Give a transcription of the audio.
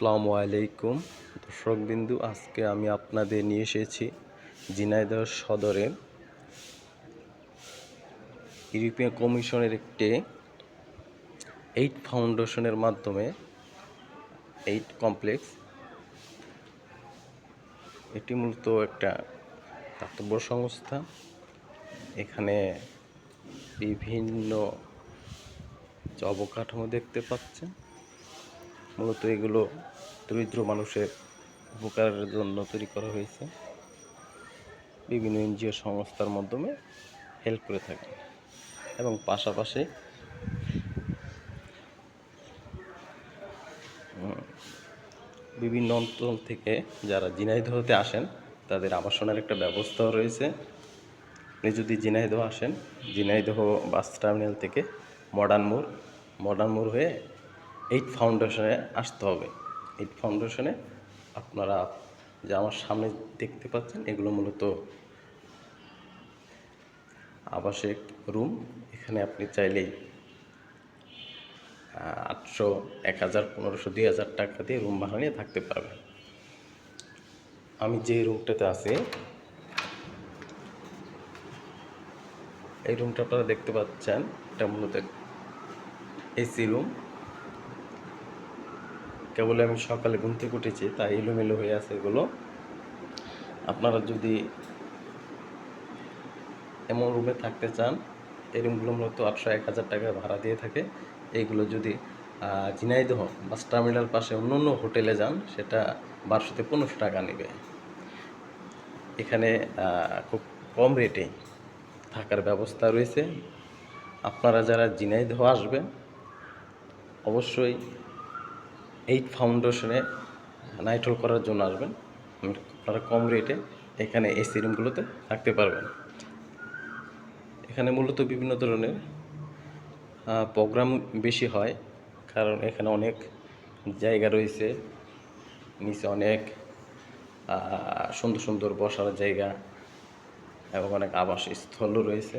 আসসালামু আলাইকুম। দর্শক বিন্দু আজকে আমি আপনাদের নিয়ে এসেছি ঝিনাইদহ সদরে ইউরোপিয়ান কমিশনের একটি এইট ফাউন্ডেশনের মাধ্যমে, এইট কমপ্লেক্স। এটি মূলত একটা দাতব্য সংস্থা। এখানে বিভিন্ন অবকাঠামো দেখতে পাচ্ছেন। মূলত এগুলো দরিদ্র মানুষের উপকারের জন্য তৈরি করা হয়েছে। বিভিন্ন এনজিও সংস্থার মাধ্যমে হেল্প করে থাকে। এবং পাশাপাশি বিভিন্ন অঞ্চল থেকে যারা ঝিনাইদহতে আসেন, তাদের আবাসনের একটা ব্যবস্থাও রয়েছে। আপনি যদি ঝিনাইদহ আসেন, ঝিনাইদহ বাস টার্মিনাল থেকে মডার্ন মোড় মডার্ন মোড় হয়ে এইট ফাউন্ডেশনে আসতে হবে। এইট ফাউন্ডেশনে আপনারা যে আমার সামনে দেখতে পাচ্ছেন, এগুলো মূলত আবাসিক রুম। এখানে আপনি চাইলেই আটশো, এক হাজার, পনেরোশো, দুই হাজার টাকা দিয়ে রুম ভাড়া নিয়ে থাকতে পারবেন। আমি যে রুমটাতে আছি, এই রুমটা আপনারা দেখতে পাচ্ছেন, এটা মূলত এসি রুম। কেবল আমি সকালে ঘুম থেকে উঠেছি, তাই এলোমেলো হয়ে আছে এগুলো। আপনারা যদি এমন রুমে থাকতে চান, এই রুমগুলো মূলত আটশো এক হাজার টাকা ভাড়া দিয়ে থাকে। এইগুলো যদি ঝিনাইদহ বাস টার্মিনাল পাশে অন্য অন্য হোটেলে যান, সেটা বারোশোতে পনেরোশো টাকা নেবে। এখানে খুব কম রেটে থাকার ব্যবস্থা রয়েছে। আপনারা যারা ঝিনাইদহ আসবেন, অবশ্যই এইট ফাউন্ডেশনে নাইট হোল করার জন্য আসবেন। আপনারা কম রেটে এখানে এসি রুমগুলোতে থাকতে পারবেন। এখানে মূলত বিভিন্ন ধরনের প্রোগ্রাম বেশি হয়, কারণ এখানে অনেক জায়গা রয়েছে। নিচে অনেক সুন্দর সুন্দর বসার জায়গা এবং অনেক আবাসস্থলও রয়েছে।